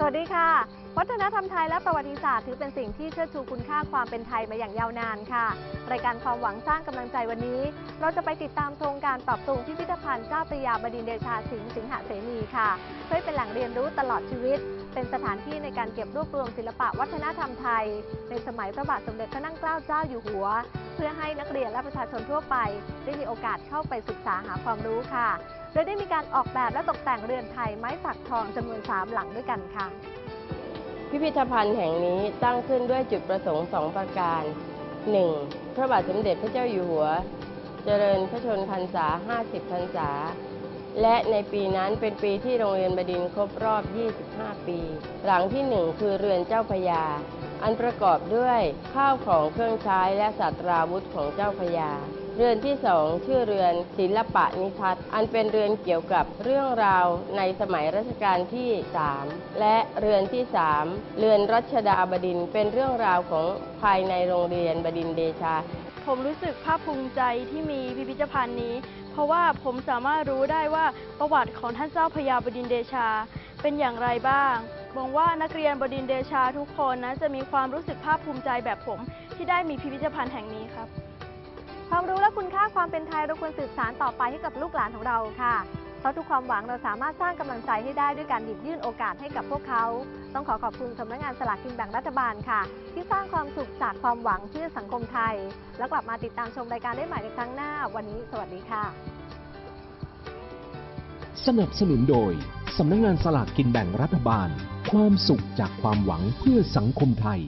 สวัสดีค่ะ วัฒนธรรมไทยและประวัติศาสตร์ถือเป็นสิ่งที่เชิดชูคุณค่าความเป็นไทยมาอย่างยาวนานค่ะ รายการความหวังสร้างกำลังใจวันนี้ เราจะไปติดตามโครงการปรับปรุงพิพิธภัณฑ์เจ้าพระยาบดินเดชาสิงห์สิงหเสนีค่ะ เพื่อเป็นแหล่งเรียนรู้ตลอดชีวิต เป็นสถานที่ในการเก็บรวบรวมศิลปะวัฒนธรรมไทย ในสมัยพระบาทสมเด็จพระนั่งเกล้าเจ้าอยู่หัว เพื่อให้นักเรียนและประชาชนทั่วไป ได้มีโอกาสเข้าไปศึกษาหาความรู้ค่ะ โดยได้มีการออกแบบและตกแต่งเรือนไทยไม้สักทองจำนวน 3 หลังด้วยกันค่ะ พิพิธภัณฑ์แห่งนี้ตั้งขึ้นด้วยจุดประสงค์สองประการ 1. พระบาทสมเด็จพระเจ้าอยู่หัว เจริญพระชนพรรษา 50 พรรษา และในปีนั้นเป็นปีที่โรงเรียนบดินทร์ครบรอบ 25 ปี หลังที่หนึ่งคือเรือนเจ้าพยา อันประกอบด้วยข้าวของเครื่องใช้และสัตราวุธของเจ้าพระยา เรือนที่สองชื่อเรือนศิลปะนิทัศน์อันเป็นเรือนเกี่ยวกับเรื่องราวในสมัยรัชกาลที่3และเรือนที่3เรือนรัชดาบดินเป็นเรื่องราวของภายในโรงเรียนบดินเดชา ผมรู้สึกภาคภูมิใจที่มีพิพิธภัณฑ์นี้ เพราะว่าผมสามารถรู้ได้ว่าประวัติของท่านเจ้าพระยาบดินเดชา เป็นอย่างไรบ้าง หวังว่านักเรียนบดินเดชาทุกคนนะจะมีความรู้สึกภาคภูมิใจแบบผม ที่ได้มีพิพิธภัณฑ์แห่งนี้ครับ ความรู้และคุณค่าความเป็นไทยเราควรสืบสานต่อไปให้กับลูกหลานของเราค่ะ เพราะทุกความหวังเราสามารถสร้างกำลังใจให้ได้ด้วยการหยิบยื่นโอกาสให้กับพวกเขา ต้องขอขอบคุณสำนักงานสลากกินแบ่งรัฐบาลค่ะ ที่สร้างความสุขจากความหวังเพื่อสังคมไทย แล้วกลับมาติดตามชมรายการได้ใหม่ในครั้งหน้า วันนี้ สวัสดีค่ะ สนับสนุนโดย สำนักงานสลากกินแบ่งรัฐบาล ความสุขจากความหวังเพื่อสังคมไทย